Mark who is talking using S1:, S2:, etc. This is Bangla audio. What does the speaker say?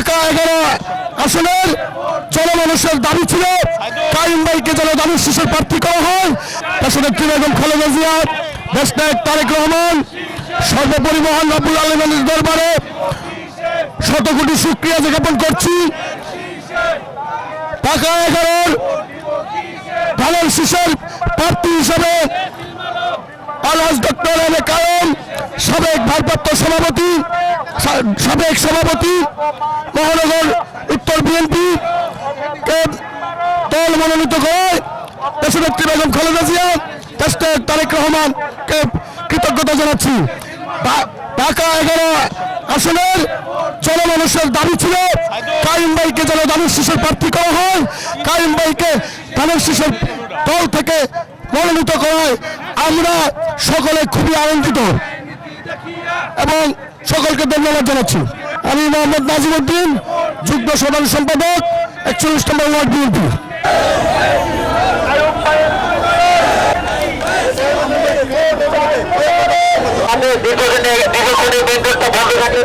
S1: ঢাকা এগারো আসনের জনমানুষের দাবি ছিল। কাইম ভাইকে যেন দাবির শেষের প্রার্থী করা হয়। দেশনেত্রী বেগম খালেদা জিয়া দেশনায়ক তারেক রহমান, সর্বপরিবহন রব্বুল আলমের দরবারে শত কোটি সুক্রিয়া জ্ঞাপন করছি। ঢাকা এগারোর ধানের শীষের প্রার্থী হিসেবে আলহাজ ডক্টর এম এ কায়ম, সাবেক ভারপ্রাপ্ত সভাপতি সাবেক সভাপতি মহানগর উত্তর বিএনপি দল মনোনীত করে বেগম খালেদা জিয়া দেশনায়ক তারেক রহমানকে কৃতজ্ঞতা জানাচ্ছি। ঢাকা এগারো আসনের জনমানুষের দাবি ছিল, কাইম ভাইকে যেন দানের শীষের প্রার্থী করা হয়, কাইম ভাইকে দানের শীষের দল থেকে মনোনীত করায় আমরা সকলে খুবই আনন্দিত। এবং সকলকে ধন্যবাদ জানাচ্ছি। আমি মোহাম্মদ নাজিমুদ্দিন যুগ্ম সাধারণ সম্পাদক, একচল্লিশ নম্বর ওয়ার্ড বিএনপি।
S2: আমাদের দীর্ঘদিনে দীর্ঘদিনে বন্ধ থাকে